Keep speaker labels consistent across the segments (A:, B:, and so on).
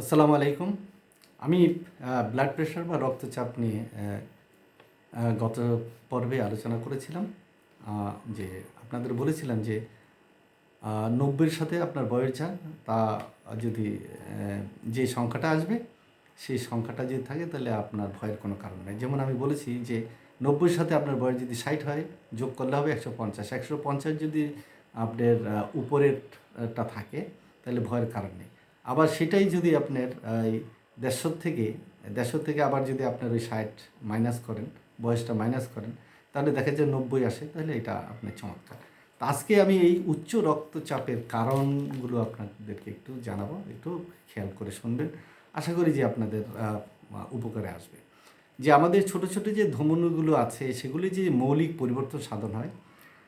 A: আসসালামু আলাইকুম। আমি ব্লাড প্রেশার বা রক্তচাপ নিয়ে গত পর্বে আলোচনা করেছিলাম যে আপনাদের বলেছিলাম যে নব্বইয়ের সাথে আপনার বয়স যান তা যদি যে সংখ্যাটা আসবে, সেই সংখ্যাটা যদি থাকে, তাহলে আপনার ভয়ের কোনো কারণ নেই। যেমন আমি বলেছি যে, নব্বইয়ের সাথে আপনার বয়স যদি ষাট হয়, যোগ করলে হবে একশো পঞ্চাশ। একশো পঞ্চাশ যদি আপনার উপরেরটা থাকে, তাহলে ভয়ের কারণ নেই। আবার সেটাই যদি আপনার দেড়শো থেকে দেড়শো থেকে আবার যদি আপনার ওই ষাট মাইনাস করেন, বয়সটা মাইনাস করেন, তাহলে দেখা যায় নব্বই আসে, তাহলে এটা আপনার চমৎকার। তা আজকে আমি এই উচ্চ রক্তচাপের কারণগুলো আপনাদেরকে একটু জানাব, একটু খেয়াল করে শুনবেন। আশা করি যে আপনাদের উপকারে আসবে। যে আমাদের ছোট ছোট যে ধমনীগুলো আছে, সেগুলি যে মৌলিক পরিবর্তন সাধন হয়,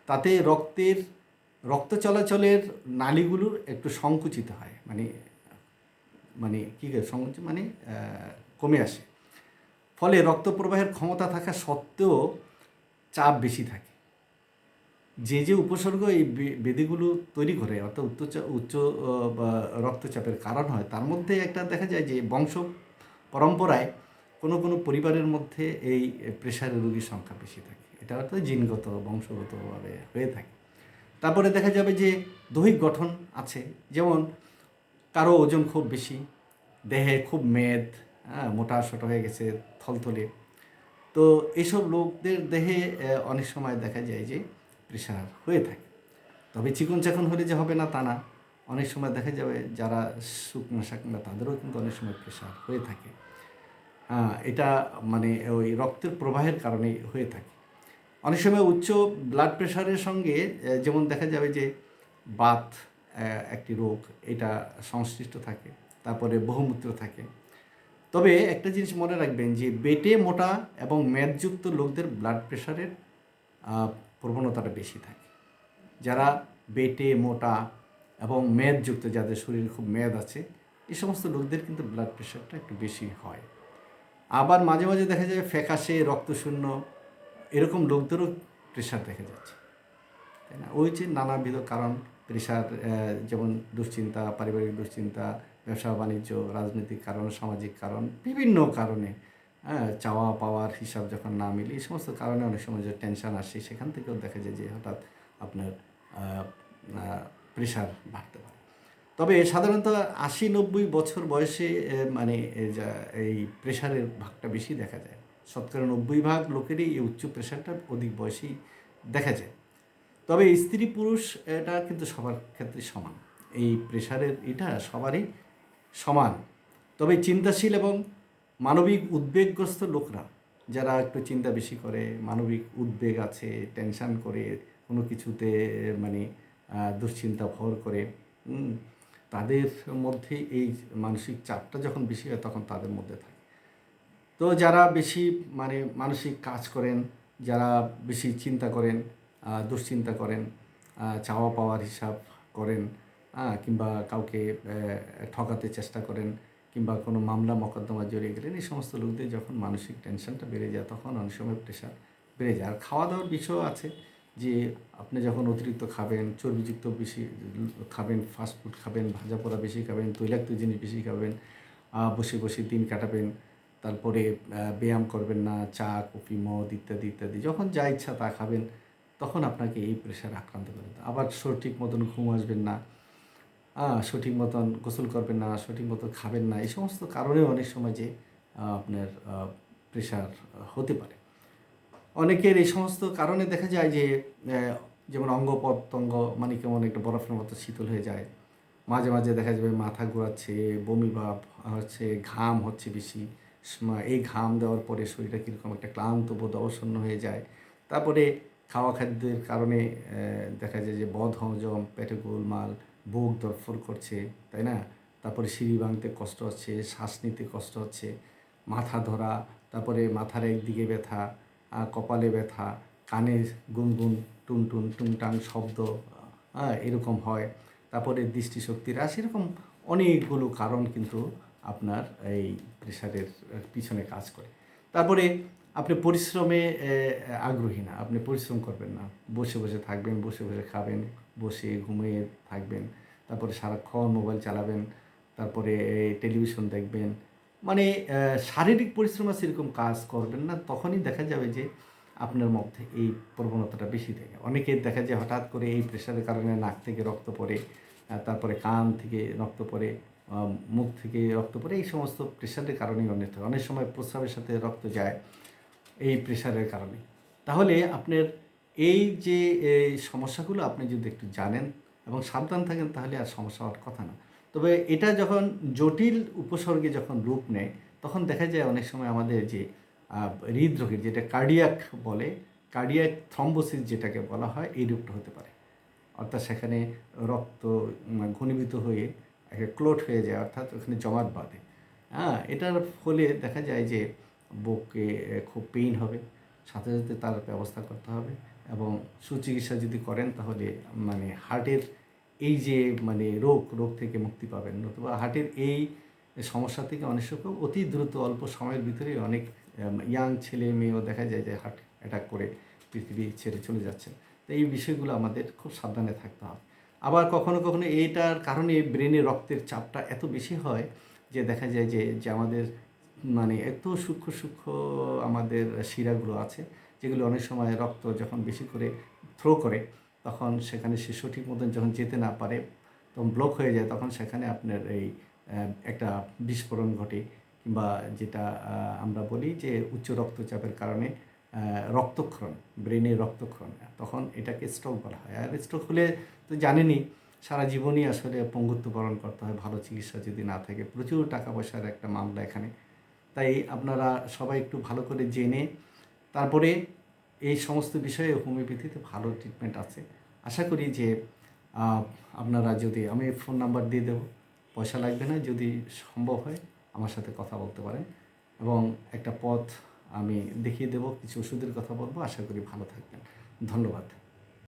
A: তাতে রক্তের, রক্ত চলাচলের নালীগুলোর একটু সংকুচিত হয়। মানে মানে কী করে সংকুচিত মানে কমে আসে। ফলে রক্ত প্রবাহের ক্ষমতা থাকা সত্ত্বেও চাপ বেশি থাকে। যে যে উপসর্গ এই বেদিগুলো তৈরি করে, অর্থাৎ উচ্চ বা, রক্তচাপের কারণ হয়, তার মধ্যে একটা দেখা যায় যে বংশ পরম্পরায় কোনো কোনো পরিবারের মধ্যে এই প্রেশারের রোগীর সংখ্যা বেশি থাকে। এটা অর্থাৎ জিনগত, বংশগতভাবে হয়ে থাকে। তারপরে দেখা যাবে যে দৈহিক গঠন আছে, যেমন কারও ওজন খুব বেশি, দেহে খুব মেদ হ্যাঁ মোটা সোটা হয়ে গেছে, থলথলে। তো এইসব লোকদের দেহে অনেক সময় দেখা যায় যে প্রেশার হয়ে থাকে। তবে চিকন চাকন হলে যে হবে না তা না। অনেক সময় দেখা যাবে যারা শুকনো শাকনা, তাদেরও কিন্তু অনেক সময় প্রেশার হয়ে থাকে। এটা মানে ওই রক্তের প্রবাহের কারণে হয়ে থাকে। অনেক সময় উচ্চ ব্লাড প্রেশারের সঙ্গে যেমন দেখা যাবে যে, বাত একটি রোগ, এটা সংশ্লিষ্ট থাকে, তারপরে বহুমূত্র থাকে। তবে একটা জিনিস মনে রাখবেন যে, বেটে, মোটা এবং মেদযুক্ত লোকদের ব্লাড প্রেশারের প্রবণতাটা বেশি থাকে। যারা বেটে, মোটা এবং মেদযুক্ত যাদের শরীরে খুব মেদ আছে, এই সমস্ত লোকদের কিন্তু ব্লাড প্রেশারটা একটু বেশি হয়। আবার মাঝে মাঝে দেখা যায় ফ্যাকাশে, রক্তশূন্য, এরকম লোকদেরও প্রেশার দেখা যাচ্ছে। তাই না? ওই যে নানাবিধ কারণ প্রেশার যেমন দুশ্চিন্তা, পারিবারিক দুশ্চিন্তা, ব্যবসা, বাণিজ্য, রাজনৈতিক কারণ, সামাজিক কারণ, বিভিন্ন কারণে হ্যাঁ চাওয়া পাওয়ার হিসাব যখন না মিলে, এই সমস্ত কারণে অনেক সময় যে টেনশন আসে, সেখান থেকেও দেখা যায় যে হঠাৎ আপনার প্রেশার বাড়তে পারে। তবে সাধারণত আশি নব্বই বছর বয়সে মানে এই প্রেশারের ভাগটা বেশি দেখা যায়। শতকরা নব্বই ভাগ লোকেরই এই উচ্চ প্রেশারটা অধিক বয়সেই দেখা যায়। তবে স্ত্রী পুরুষ, এটা কিন্তু সবার ক্ষেত্রে সমান। এই প্রেশারের এটা সবারই সমান। তবে চিন্তাশীল এবং মানবিক উদ্বেগগ্রস্ত লোকরা, যারা একটু চিন্তা বেশি করে, মানবিক উদ্বেগ আছে টেনশান করে, কোনো কিছুতে মানে দুশ্চিন্তা ভর করে তাদের মধ্যে এই মানসিক চাপটা যখন বেশি হয়, তখন তাদের মধ্যে থাকে। তো যারা বেশি মানে মানসিক কাজ করেন, যারা বেশি চিন্তা করেন দুশ্চিন্তা করেন চাওয়া পাওয়ার হিসাব করেন কিংবা কাউকে ঠকাতে চেষ্টা করেন, কিংবা কোনো মামলা মকদ্দমা জড়িয়ে গেলেন, এই সমস্ত লোকদের যখন মানসিক টেনশনটা বেড়ে যায়, তখন অনেক সময় প্রেশার বেড়ে যায়। আর খাওয়া দাওয়ার বিষয়ও আছে যে, আপনি যখন অতিরিক্ত খাবেন, চর্বিযুক্ত বেশি খাবেন ফাস্ট ফুড খাবেন, ভাজা পোড়া বেশি খাবেন, তৈলাক্ত জিনিস বেশি খাবেন বসে বসে দিন কাটাবেন, তারপরে ব্যায়াম করবেন না, চা, কফি, মদ ইত্যাদি ইত্যাদি, যখন যা ইচ্ছা তা খাবেন তখন আপনাকে এই প্রেশার আক্রান্ত করে আবার সঠিক মতন ঘুম আসবেন না সঠিক মতন গোসল করবেন না, সঠিক মতন খাবেন না, এই সমস্ত কারণে অনেক সময় যে আপনার প্রেশার হতে পারে। অনেকের এই সমস্ত কারণে দেখা যায় যে যেমন অঙ্গ প্রত্যঙ্গ মানে কেমন একটা বরফের মতো শীতল হয়ে যায়, মাঝে মাঝে দেখা যাবে মাথা ঘোরাচ্ছে, বমি ভাব হচ্ছে, ঘাম হচ্ছে বেশি এই ঘাম দেওয়ার পরে শরীরটা কীরকম একটা ক্লান্ত বোধ অবসন্ন হয়ে যায়, তারপরে খাওয়া খাদ্যের কারণে দেখা যায় যে বদ হজম, পেটে গোলমাল, বুক দরফর করছে, তাই না? তারপরে সিঁড়ি ভাঙতে কষ্ট হচ্ছে, শ্বাস নিতে কষ্ট হচ্ছে, মাথা ধরা, তারপরে মাথার একদিকে ব্যথা কপালে ব্যথা, কানে গুনগুন, টুনটুন টুংটাং শব্দ হ্যাঁ এরকম হয়। তারপরে দৃষ্টিশক্তি হ্রাস, এরকম অনেকগুলো কারণ কিন্তু আপনার এই প্রেশারের পিছনে কাজ করে। তারপরে আপনি পরিশ্রমে আগ্রহী না। আপনি পরিশ্রম করবেন না। বসে বসে থাকবেন, বসে বসে খাবেন, বসে ঘুমিয়ে থাকবেন। তারপরে সারাক্ষণ মোবাইল চালাবেন, তারপরে টেলিভিশন দেখবেন। মানে শারীরিক পরিশ্রম আছে এরকম কাজ করবেন না, তখনই দেখা যাবে যে আপনার মধ্যে এই প্রবণতাটা বেশি থাকে। অনেকে দেখা যায় হঠাৎ করে এই প্রেশারের কারণে নাক থেকে রক্ত পড়ে তারপরে কান থেকে রক্ত পড়ে মুখ থেকে রক্ত পড়ে, এই সমস্ত প্রেশারের কারণেই অনেক। অনেক সময় প্রস্রাবের সাথে রক্ত যায় এই প্রেশারের কারণে। তাহলে আপনার এই যে এই সমস্যাগুলো আপনি যদি একটু জানেন এবং সাবধান থাকেন, তাহলে আর সমস্যা হওয়ার কথা না। তবে এটা যখন জটিল উপসর্গে যখন রূপ নেয়, তখন দেখা যায় অনেক সময় আমাদের যে হৃদরোগের যেটা কার্ডিয়াক বলে কার্ডিয়াক থ্রম্বোসিস যেটাকে বলা হয়, এই রূপটা হতে পারে। অর্থাৎ সেখানে রক্ত ঘনীভূত হয়ে ক্লোট হয়ে যায়, অর্থাৎ ওখানে জমাট বাঁধে। হ্যাঁ এটার ফলে দেখা যায় যে বুকে খুব পেইন হবে। সাথে সাথে তার ব্যবস্থা করতে হবে এবং সুচিকিৎসা যদি করেন তাহলে মানে হার্টের এই যে মানে রোগ রোগ থেকে মুক্তি পাবেন। নতুবা হার্টের এই সমস্যা থেকে অনেক সময় অতি দ্রুত অল্প সময়ের ভিতরে অনেক ইয়াং ছেলে মেয়েও দেখা যায় যে হার্ট অ্যাটাক করে পৃথিবী ছেড়ে চলে যাচ্ছে তো এই বিষয়গুলো আমাদের খুব সাবধানে থাকতে হবে। আবার কখনো কখনো এইটার কারণে ব্রেনে রক্তের চাপটা এত বেশি হয় যে দেখা যায় যে যে আমাদের মানে এত সূক্ষ্ম সূক্ষ্ম আমাদের শিরাগুলো আছে, যেগুলো অনেক সময় রক্ত যখন বেশি করে থ্রো করে, তখন সেখানে সে সঠিক মতন যখন যেতে না পারে, তখন ব্লক হয়ে যায়, তখন সেখানে আপনার এই একটা বিস্ফোরণ ঘটে কিংবা যেটা আমরা বলি যে উচ্চ রক্তচাপের কারণে রক্তক্ষরণ ব্রেনের রক্তক্ষরণ। তখন এটাকে স্ট্রোক বলা হয়। আর স্ট্রোক হলে তো জানেনই, সারা জীবনই আসলে পঙ্গুত্ব বরণ করতে হয়, ভালো চিকিৎসা যদি না থাকে, প্রচুর টাকা পয়সার একটা মামলা এখানে। তাই আপনারা সবাই একটু ভালো করে জেনে, তারপরে এই সমস্ত বিষয়ে হোমিওপ্যাথিতে ভালো ট্রিটমেন্ট আছে। আশা করি যে আপনারা যদি, আমি ফোন নাম্বার দিয়ে দেবো, পয়সা লাগবে না, যদি সম্ভব হয় আমার সাথে কথা বলতে পারেন। এবং একটা পথ আমি দেখিয়ে দেবো, কিছু ওষুধের কথা বলব, আশা করি ভালো থাকবেন। ধন্যবাদ।